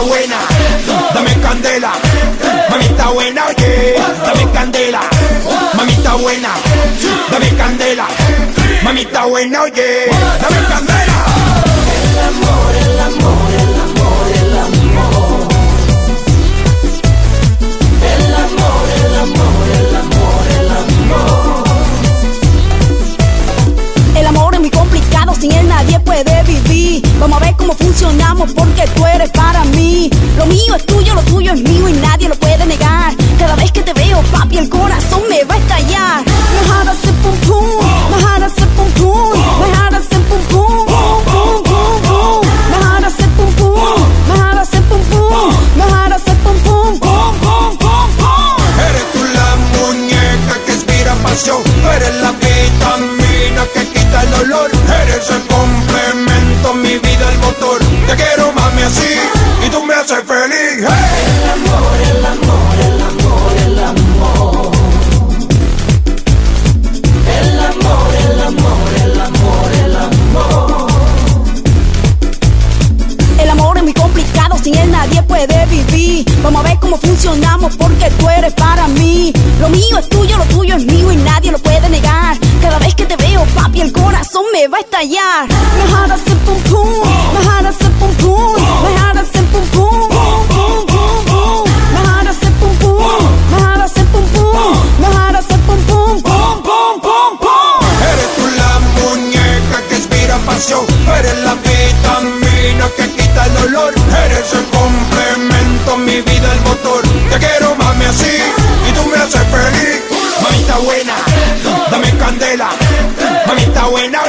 está buena, dame candela. Mamita buena, yeah. dame candela. Mamita buena, dame candela. Mamita buena, oye, dame candela. Funcionamos porque tú eres para mí. Lo mío es tuyo, lo tuyo es mío y nadie lo puede negar. Cada vez que te veo, papi, el corazón me va a estallar. Heart is a pum pum, is a pum pum, heart is a pum pum, pum pum pum pum. Is a pum pum, is a pum pum, is a pum pum, pum pum pum pum. Eres tú la muñeca que inspira pasión. Eres la vitamina que quita el dolor. Eres el complemento, mi vida, el motor. Te quiero mami así y tú me haces feliz. El amor, el amor, el amor, el amor. El amor, el amor, el amor, el amor. El amor es muy complicado, sin él nadie puede vivir. Vamos a ver cómo funcionamos porque tú eres para mí. Lo mío es tuyo, lo tuyo es mío y nadie lo puede negar. Cada vez que te veo, papi, el corazón me va a estallar. Pasión. Eres la vitamina que quita el dolor. Eres el complemento, mi vida, el motor. Te quiero mami así y tú me haces feliz. Mamita buena, dame candela. Mamita buena.